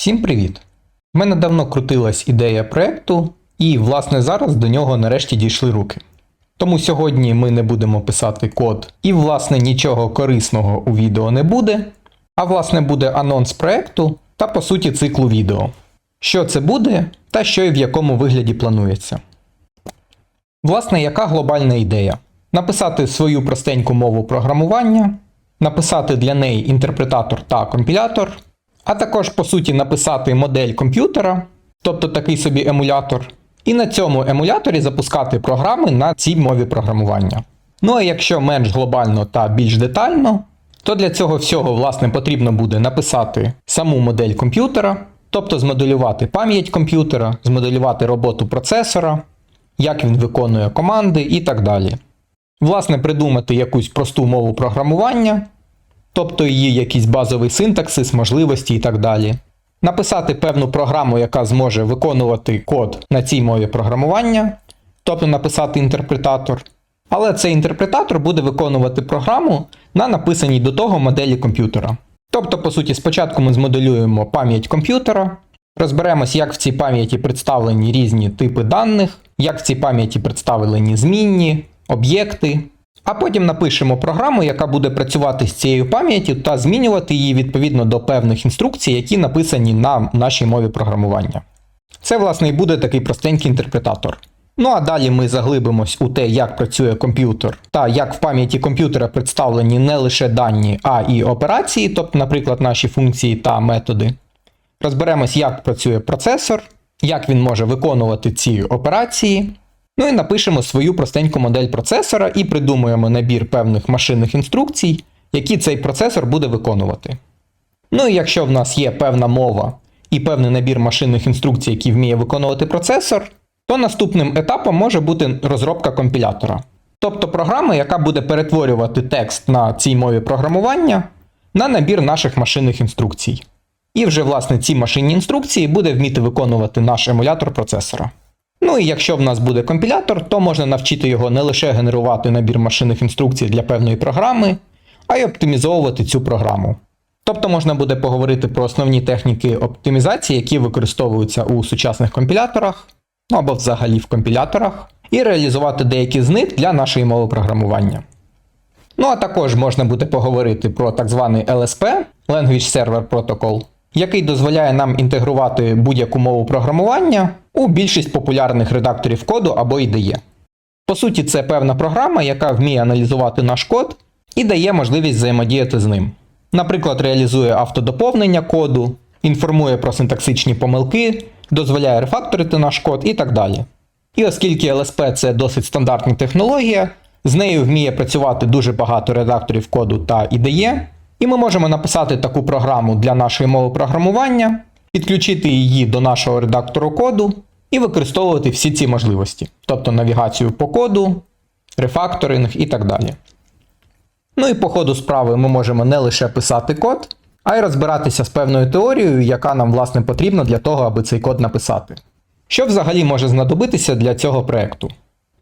Всім привіт! В мене давно крутилась ідея проекту, і, власне, зараз до нього нарешті дійшли руки. Тому сьогодні ми не будемо писати код, і, власне, нічого корисного у відео не буде. А власне буде анонс проекту та по суті циклу відео. Що це буде та що і в якому вигляді планується. Власне, яка глобальна ідея? Написати свою простеньку мову програмування, написати для неї інтерпретатор та компілятор, а також, по суті, написати модель комп'ютера, тобто такий собі емулятор, і на цьому емуляторі запускати програми на цій мові програмування. Ну а якщо менш глобально та більш детально, то для цього всього власне потрібно буде написати саму модель комп'ютера, тобто змоделювати пам'ять комп'ютера, змоделювати роботу процесора, як він виконує команди і так далі. Власне, придумати якусь просту мову програмування, тобто її якийсь базовий синтаксис, можливості і так далі. Написати певну програму, яка зможе виконувати код на цій мові програмування, тобто написати інтерпретатор. Але цей інтерпретатор буде виконувати програму на написаній до того моделі комп'ютера. Тобто, по суті, спочатку ми змоделюємо пам'ять комп'ютера, розберемось, як в цій пам'яті представлені різні типи даних, як в цій пам'яті представлені змінні, об'єкти. А потім напишемо програму, яка буде працювати з цією пам'яттю та змінювати її відповідно до певних інструкцій, які написані на нашій мові програмування. Це, власне, і буде такий простенький інтерпретатор. Ну а далі ми заглибимось у те, як працює комп'ютер, та як в пам'яті комп'ютера представлені не лише дані, а і операції, тобто, наприклад, наші функції та методи. Розберемось, як працює процесор, як він може виконувати ці операції. Ну і напишемо свою простеньку модель процесора і придумуємо набір певних машинних інструкцій, які цей процесор буде виконувати. Ну і якщо в нас є певна мова і певний набір машинних інструкцій, які вміє виконувати процесор, то наступним етапом може бути розробка компілятора. Тобто програма, яка буде перетворювати текст на цій мові програмування на набір наших машинних інструкцій. І вже, власне, ці машинні інструкції буде вміти виконувати наш емулятор процесора. Ну і якщо в нас буде компілятор, то можна навчити його не лише генерувати набір машинних інструкцій для певної програми, а й оптимізовувати цю програму. Тобто можна буде поговорити про основні техніки оптимізації, які використовуються у сучасних компіляторах, ну або взагалі в компіляторах, і реалізувати деякі з них для нашої мови програмування. Ну а також можна буде поговорити про так званий LSP Language Server Protocol, який дозволяє нам інтегрувати будь-яку мову програмування у більшість популярних редакторів коду або IDE. По суті, це певна програма, яка вміє аналізувати наш код і дає можливість взаємодіяти з ним. Наприклад, реалізує автодоповнення коду, інформує про синтаксичні помилки, дозволяє рефакторити наш код і так далі. І оскільки LSP це досить стандартна технологія, з нею вміє працювати дуже багато редакторів коду та IDE, і ми можемо написати таку програму для нашої мови програмування, підключити її до нашого редактору коду і використовувати всі ці можливості, тобто навігацію по коду, рефакторинг і так далі. Ну і по ходу справи ми можемо не лише писати код, а й розбиратися з певною теорією, яка нам власне потрібна для того, аби цей код написати. Що взагалі може знадобитися для цього проекту?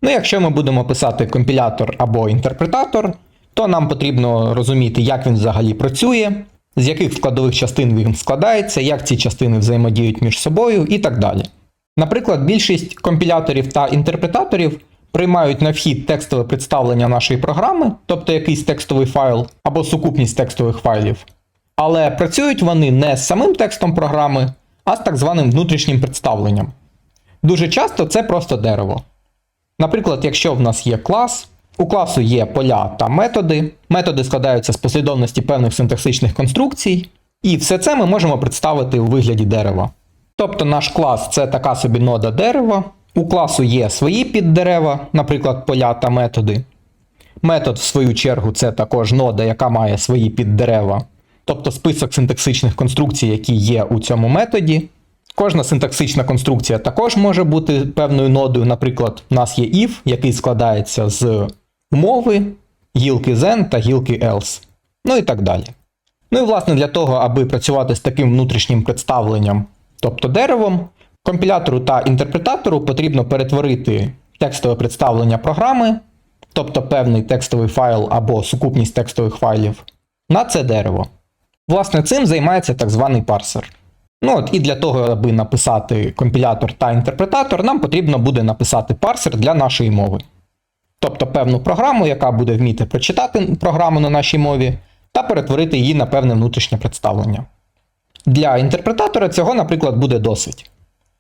Ну, якщо ми будемо писати компілятор або інтерпретатор, то нам потрібно розуміти, як він взагалі працює, з яких складових частин він складається, як ці частини взаємодіють між собою і так далі. Наприклад, більшість компіляторів та інтерпретаторів приймають на вхід текстове представлення нашої програми, тобто якийсь текстовий файл або сукупність текстових файлів. Але працюють вони не з самим текстом програми, а з так званим внутрішнім представленням. Дуже часто це просто дерево. Наприклад, якщо в нас є клас, у класу є поля та методи, методи складаються з послідовності певних синтаксичних конструкцій, і все це ми можемо представити у вигляді дерева. Тобто наш клас це така собі нода дерева, у класу є свої піддерева, наприклад, поля та методи. Метод, в свою чергу, це також нода, яка має свої піддерева, тобто список синтаксичних конструкцій, які є у цьому методі. Кожна синтаксична конструкція також може бути певною нодою. Наприклад, у нас є if, який складається з умови, гілки then та гілки else. Ну і так далі. Ну і власне для того, аби працювати з таким внутрішнім представленням, тобто деревом, компілятору та інтерпретатору потрібно перетворити текстове представлення програми, тобто певний текстовий файл або сукупність текстових файлів, на це дерево. Власне, цим займається так званий парсер. Ну от і для того, аби написати компілятор та інтерпретатор, нам потрібно буде написати парсер для нашої мови. Тобто певну програму, яка буде вміти прочитати програму на нашій мові, та перетворити її на певне внутрішнє представлення. Для інтерпретатора цього, наприклад, буде досить.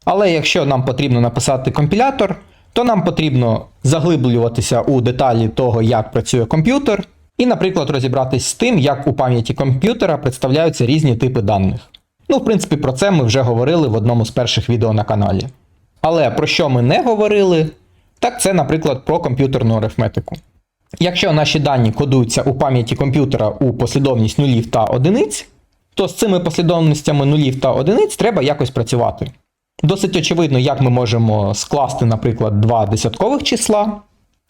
Але якщо нам потрібно написати компілятор, то нам потрібно заглиблюватися у деталі того, як працює комп'ютер, і, наприклад, розібратись з тим, як у пам'яті комп'ютера представляються різні типи даних. Ну, в принципі, про це ми вже говорили в одному з перших відео на каналі. Але про що ми не говорили, так це, наприклад, про комп'ютерну арифметику. Якщо наші дані кодуються у пам'яті комп'ютера у послідовність нулів та одиниць, то з цими послідовностями нулів та одиниць треба якось працювати. Досить очевидно, як ми можемо скласти, наприклад, два десяткових числа.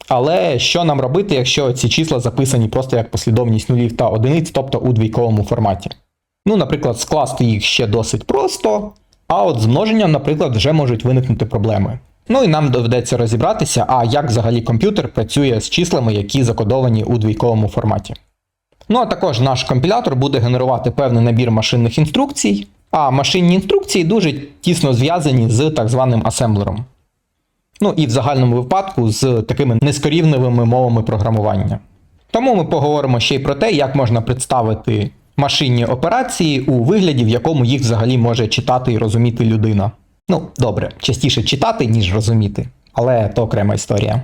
Але що нам робити, якщо ці числа записані просто як послідовність нулів та одиниць, тобто у двійковому форматі? Ну, наприклад, скласти їх ще досить просто, а от з множенням, наприклад, вже можуть виникнути проблеми. Ну і нам доведеться розібратися, а як взагалі комп'ютер працює з числами, які закодовані у двійковому форматі. Ну а також наш компілятор буде генерувати певний набір машинних інструкцій, а машинні інструкції дуже тісно зв'язані з так званим асемблером. Ну і в загальному випадку з такими нескорівневими мовами програмування. Тому ми поговоримо ще й про те, як можна представити машинні операції у вигляді, в якому їх взагалі може читати і розуміти людина. Ну, добре, частіше читати, ніж розуміти, але то окрема історія.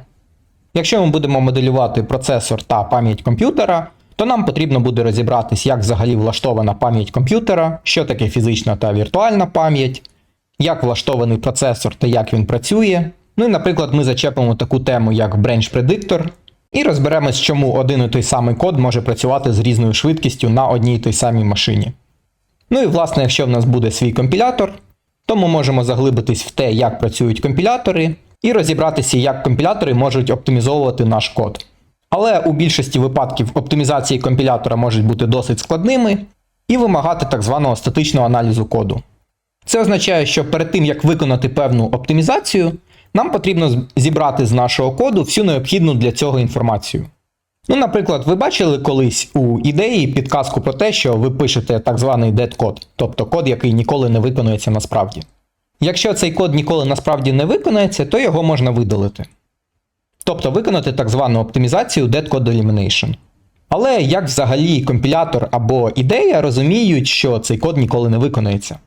Якщо ми будемо моделювати процесор та пам'ять комп'ютера, то нам потрібно буде розібратись, як взагалі влаштована пам'ять комп'ютера, що таке фізична та віртуальна пам'ять, як влаштований процесор та як він працює. Ну і, наприклад, ми зачепимо таку тему, як Branch Predictor, і розберемось, чому один і той самий код може працювати з різною швидкістю на одній і той самій машині. Ну і власне, якщо в нас буде свій компілятор, то ми можемо заглибитись в те, як працюють компілятори, і розібратися, як компілятори можуть оптимізовувати наш код. Але у більшості випадків оптимізації компілятора можуть бути досить складними і вимагати так званого статичного аналізу коду. Це означає, що перед тим, як виконати певну оптимізацію, нам потрібно зібрати з нашого коду всю необхідну для цього інформацію. Ну, наприклад, ви бачили колись у ідеї підказку про те, що ви пишете так званий dead код, тобто код, який ніколи не виконується насправді. Якщо цей код ніколи насправді не виконається, то його можна видалити. Тобто виконати так звану оптимізацію Dead Code Elimination. Але як взагалі компілятор або ідея розуміють, що цей код ніколи не виконається?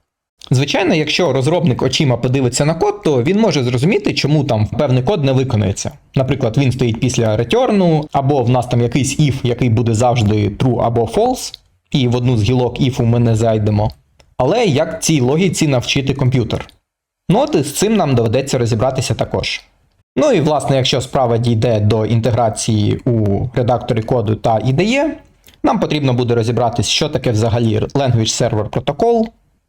Звичайно, якщо розробник очима подивиться на код, то він може зрозуміти, чому там певний код не виконається. Наприклад, він стоїть після return, або в нас там якийсь if, який буде завжди true або false, і в одну з гілок if ми не зайдемо. Але як цій логіці навчити комп'ютер? Ну от і з цим нам доведеться розібратися також. Ну і власне, якщо справа дійде до інтеграції у редакторі коду та IDE, нам потрібно буде розібратись, що таке взагалі Language Server Protocol,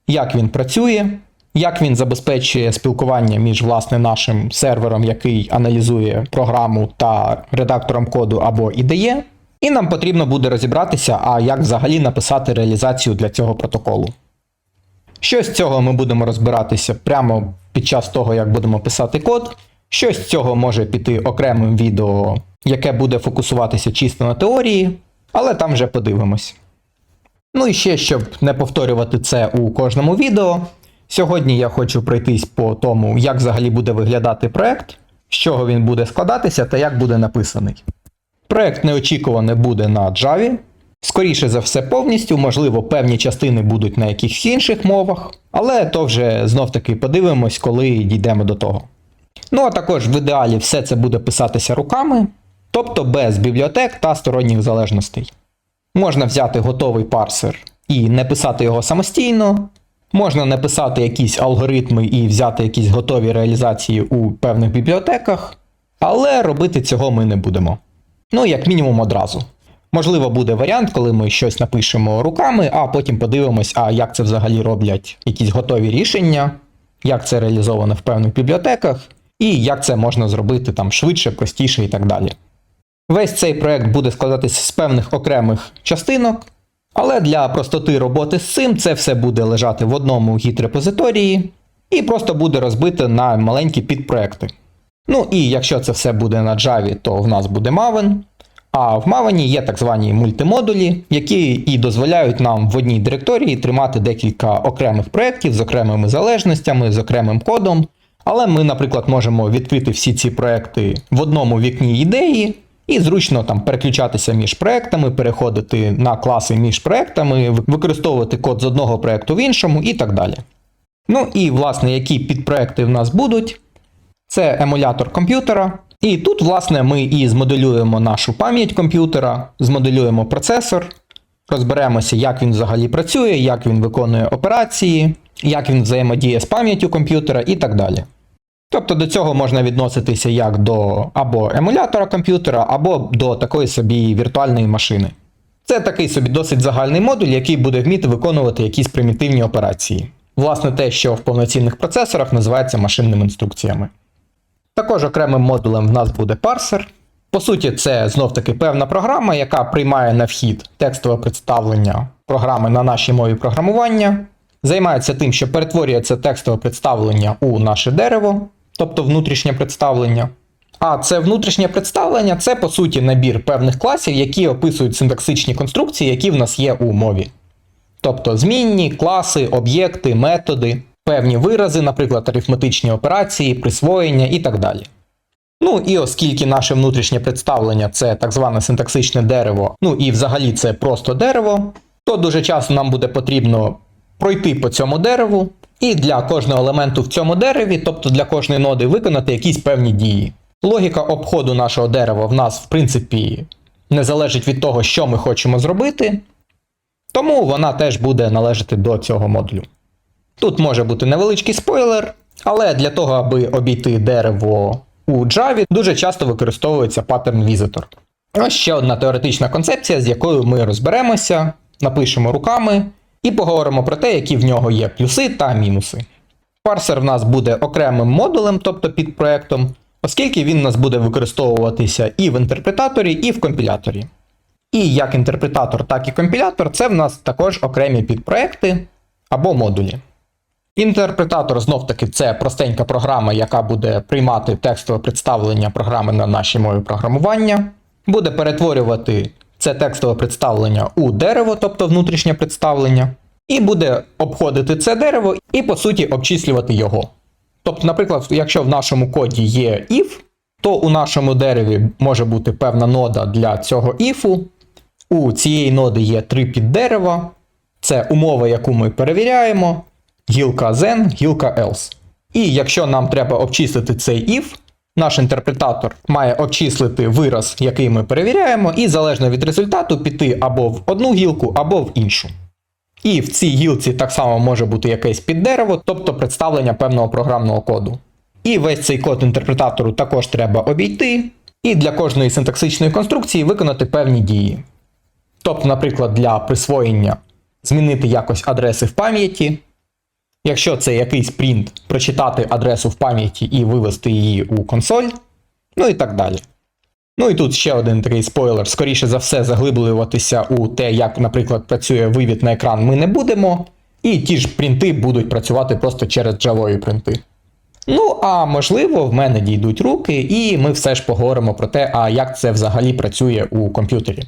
як він працює, як він забезпечує спілкування між власне нашим сервером, який аналізує програму та редактором коду або IDE. І нам потрібно буде розібратися, а як взагалі написати реалізацію для цього протоколу. Що з цього ми будемо розбиратися прямо під час того, як будемо писати код. Що з цього може піти окремим відео, яке буде фокусуватися чисто на теорії, але там вже подивимось. Ну і ще, щоб не повторювати це у кожному відео, сьогодні я хочу пройтись по тому, як взагалі буде виглядати проект, з чого він буде складатися та як буде написаний. Проект неочікувано буде на Java. Скоріше за все, повністю, можливо, певні частини будуть на якихось інших мовах, але то вже знов таки подивимось, коли дійдемо до того. Ну, а також в ідеалі все це буде писатися руками, тобто без бібліотек та сторонніх залежностей. Можна взяти готовий парсер і не писати його самостійно, можна написати якісь алгоритми і взяти якісь готові реалізації у певних бібліотеках, але робити цього ми не будемо. Ну, як мінімум, одразу. Можливо, буде варіант, коли ми щось напишемо руками, а потім подивимось, а як це взагалі роблять якісь готові рішення, як це реалізовано в певних бібліотеках, і як це можна зробити там швидше, простіше і так далі. Весь цей проект буде складатися з певних окремих частинок, але для простоти роботи з цим це все буде лежати в одному гід-репозиторії і просто буде розбите на маленькі підпроекти. Ну і якщо це все буде на Java, то в нас буде Maven, А в Maven є так звані мультимодулі, які і дозволяють нам в одній директорії тримати декілька окремих проєктів з окремими залежностями, з окремим кодом. Але ми, наприклад, можемо відкрити всі ці проекти в одному вікні ідеї і зручно там переключатися між проектами, переходити на класи між проектами, використовувати код з одного проекту в іншому і так далі. Ну і власне, які підпроекти в нас будуть, це емулятор комп'ютера. І тут, власне, ми і змоделюємо нашу пам'ять комп'ютера, змоделюємо процесор, розберемося, як він взагалі працює, як він виконує операції, як він взаємодіє з пам'яттю комп'ютера і так далі. Тобто до цього можна відноситися як до або емулятора комп'ютера, або до такої собі віртуальної машини. Це такий собі досить загальний модуль, який буде вміти виконувати якісь примітивні операції. Власне, те, що в повноцінних процесорах називається машинними інструкціями. Також окремим модулем в нас буде парсер. По суті, це знов-таки певна програма, яка приймає на вхід текстове представлення програми на нашій мові програмування, займається тим, що перетворює це текстове представлення у наше дерево, тобто внутрішнє представлення. А це внутрішнє представлення це по суті набір певних класів, які описують синтаксичні конструкції, які в нас є у мові. Тобто змінні, класи, об'єкти, методи, певні вирази, наприклад, арифметичні операції, присвоєння і так далі. Ну і оскільки наше внутрішнє представлення це так зване синтаксичне дерево, ну і взагалі це просто дерево, то дуже часто нам буде потрібно пройти по цьому дереву, і для кожного елементу в цьому дереві, тобто для кожної ноди, виконати якісь певні дії. Логіка обходу нашого дерева в нас, в принципі, не залежить від того, що ми хочемо зробити, тому вона теж буде належати до цього модулю. Тут може бути невеличкий спойлер, але для того, аби обійти дерево у Java, дуже часто використовується паттерн Visitor. Ось ще одна теоретична концепція, з якою ми розберемося, напишемо руками і поговоримо про те, які в нього є плюси та мінуси. Парсер в нас буде окремим модулем, тобто під проектом, оскільки він у нас буде використовуватися і в інтерпретаторі, і в компіляторі. І як інтерпретатор, так і компілятор це в нас також окремі підпроекти або модулі. Інтерпретатор знов-таки це простенька програма, яка буде приймати текстове представлення програми на нашій мові програмування, буде перетворювати це текстове представлення у дерево, тобто внутрішнє представлення, і буде обходити це дерево і, по суті, обчислювати його. Тобто, наприклад, якщо в нашому коді є if, то у нашому дереві може бути певна нода для цього іфу. У цієї ноди є три піддерева. Це умова, яку ми перевіряємо. Гілка then, гілка else. І якщо нам треба обчислити цей if, наш інтерпретатор має обчислити вираз, який ми перевіряємо, і залежно від результату піти або в одну гілку, або в іншу. І в цій гілці так само може бути якесь піддерево, тобто представлення певного програмного коду. І весь цей код інтерпретатору також треба обійти, і для кожної синтаксичної конструкції виконати певні дії. Тобто, наприклад, для присвоєння змінити якось адреси в пам'яті. Якщо це якийсь принт, прочитати адресу в пам'яті і вивести її у консоль, ну і так далі. Ну і тут ще один такий спойлер. Скоріше за все, заглиблюватися у те, як, наприклад, працює вивід на екран, ми не будемо. І ті ж принти будуть працювати просто через джавові принти. Ну, а можливо, в мене дійдуть руки, і ми все ж поговоримо про те, а як це взагалі працює у комп'ютері.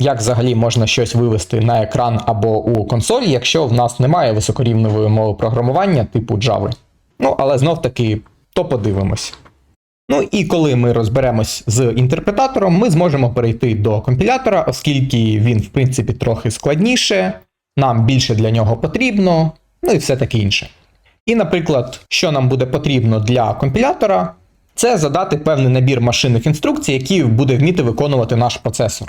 Як взагалі можна щось вивести на екран або у консоль, якщо в нас немає високорівневої мови програмування типу Java. Ну, але знов таки, то подивимось. Ну і коли ми розберемось з інтерпретатором, ми зможемо перейти до компілятора, оскільки він, в принципі, трохи складніше, нам більше для нього потрібно, ну і все таке інше. І, наприклад, що нам буде потрібно для компілятора, це задати певний набір машинних інструкцій, які буде вміти виконувати наш процесор.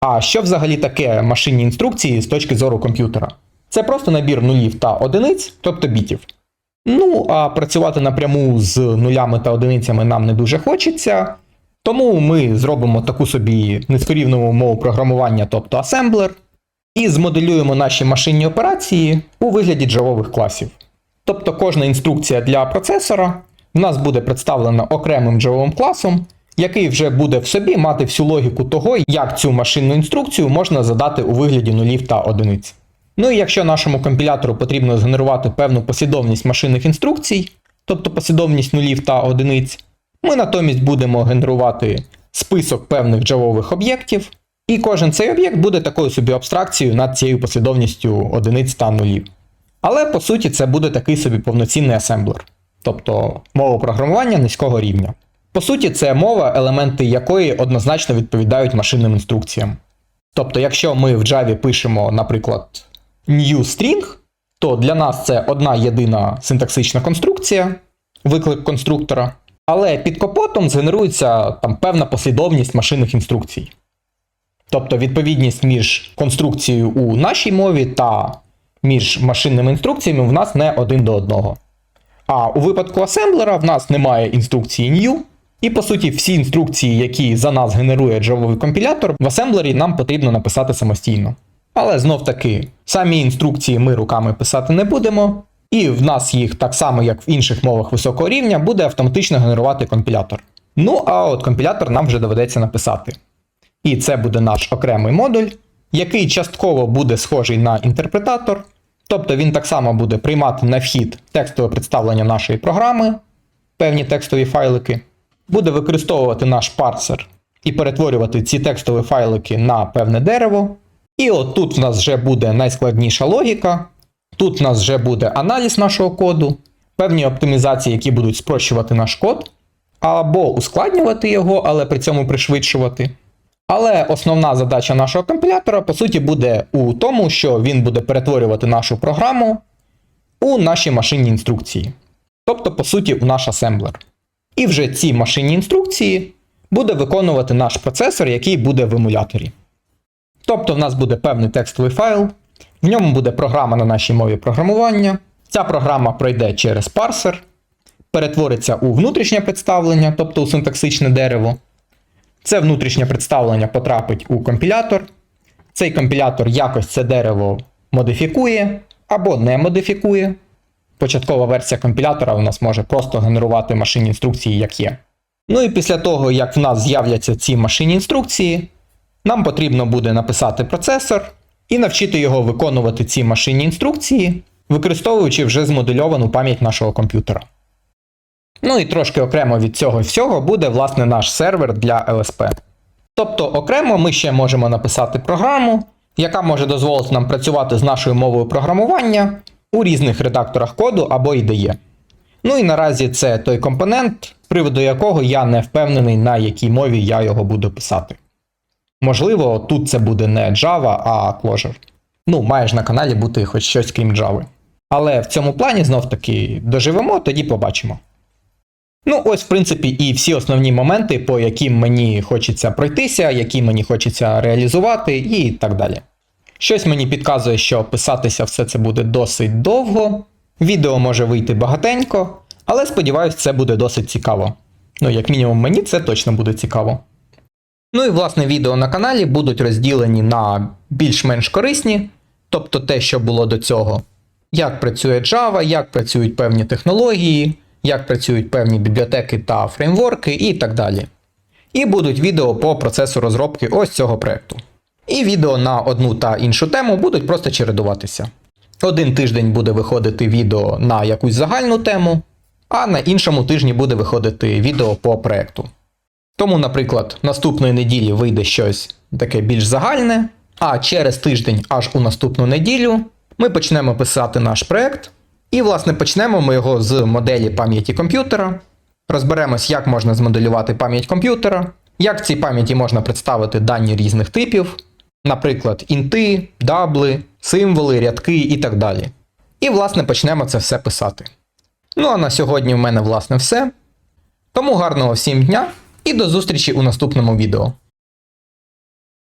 А що взагалі таке машинні інструкції з точки зору комп'ютера? Це просто набір нулів та одиниць, тобто бітів. Ну, а працювати напряму з нулями та одиницями нам не дуже хочеться. Тому ми зробимо таку собі низькорівневу мову програмування, тобто асемблер, і змоделюємо наші машинні операції у вигляді джавових класів. Тобто кожна інструкція для процесора в нас буде представлена окремим джавовим класом, який вже буде в собі мати всю логіку того, як цю машинну інструкцію можна задати у вигляді нулів та одиниць. Ну і якщо нашому компілятору потрібно згенерувати певну послідовність машинних інструкцій, тобто послідовність нулів та одиниць, ми натомість будемо генерувати список певних джавових об'єктів, і кожен цей об'єкт буде такою собі абстракцією над цією послідовністю одиниць та нулів. Але по суті це буде такий собі повноцінний асемблер, тобто мова програмування низького рівня. По суті, це мова, елементи якої однозначно відповідають машинним інструкціям. Тобто, якщо ми в Java пишемо, наприклад, new string, то для нас це одна єдина синтаксична конструкція, виклик конструктора, але під капотом згенерується там певна послідовність машинних інструкцій. Тобто відповідність між конструкцією у нашій мові та між машинними інструкціями в нас не один до одного. А у випадку асемблера в нас немає інструкції new, і по суті всі інструкції, які за нас генерує джавовий компілятор, в асемблері нам потрібно написати самостійно. Але знов таки, самі інструкції ми руками писати не будемо, і в нас їх так само, як в інших мовах високого рівня, буде автоматично генерувати компілятор. Ну а от компілятор нам вже доведеться написати. І це буде наш окремий модуль, який частково буде схожий на інтерпретатор, тобто він так само буде приймати на вхід текстове представлення нашої програми, певні текстові файлики, буде використовувати наш парсер і перетворювати ці текстові файлики на певне дерево. І от тут в нас вже буде найскладніша логіка, тут в нас вже буде аналіз нашого коду, певні оптимізації, які будуть спрощувати наш код, або ускладнювати його, але при цьому пришвидшувати. Але основна задача нашого компілятора, по суті, буде у тому, що він буде перетворювати нашу програму у наші машинні інструкції. Тобто, по суті, у наш асемблер. І вже ці машинні інструкції буде виконувати наш процесор, який буде в емуляторі. Тобто, в нас буде певний текстовий файл, в ньому буде програма на нашій мові програмування. Ця програма пройде через парсер, перетвориться у внутрішнє представлення, тобто у синтаксичне дерево. Це внутрішнє представлення потрапить у компілятор. Цей компілятор якось це дерево модифікує або не модифікує. Початкова версія компілятора у нас може просто генерувати машинні інструкції, як є. Ну і після того, як в нас з'являться ці машинні інструкції, нам потрібно буде написати процесор і навчити його виконувати ці машинні інструкції, використовуючи вже змодельовану пам'ять нашого комп'ютера. Ну і трошки окремо від цього всього буде власне наш сервер для LSP. Тобто окремо ми ще можемо написати програму, яка може дозволити нам працювати з нашою мовою програмування у різних редакторах коду або IDE. Ну і наразі це той компонент, з приводу якого я не впевнений, на якій мові я його буду писати. Можливо, тут це буде не Java, а Clojure. Ну, має ж на каналі бути хоч щось крім Java. Але в цьому плані знов таки доживемо, тоді побачимо. Ну, ось, в принципі, і всі основні моменти, по яким мені хочеться пройтися, які мені хочеться реалізувати, і так далі. Щось мені підказує, що писатися все це буде досить довго. Відео може вийти багатенько, але сподіваюсь, це буде досить цікаво. Ну, як мінімум, мені це точно буде цікаво. Ну і власне відео на каналі будуть розділені на більш-менш корисні, тобто те, що було до цього. Як працює Java, як працюють певні технології, як працюють певні бібліотеки та фреймворки і так далі. І будуть відео по процесу розробки ось цього проекту. І відео на одну та іншу тему будуть просто чередуватися. Один тиждень буде виходити відео на якусь загальну тему, а на іншому тижні буде виходити відео по проекту. Тому, наприклад, наступної неділі вийде щось таке більш загальне, а через тиждень, аж у наступну неділю, ми почнемо писати наш проект. І, власне, почнемо ми його з моделі пам'яті комп'ютера. Розберемось, як можна змоделювати пам'ять комп'ютера, як в цій пам'яті можна представити дані різних типів, наприклад, інти, дабли, символи, рядки і так далі. І, власне, почнемо це все писати. Ну а на сьогодні в мене, власне, все. Тому гарного всім дня і до зустрічі у наступному відео.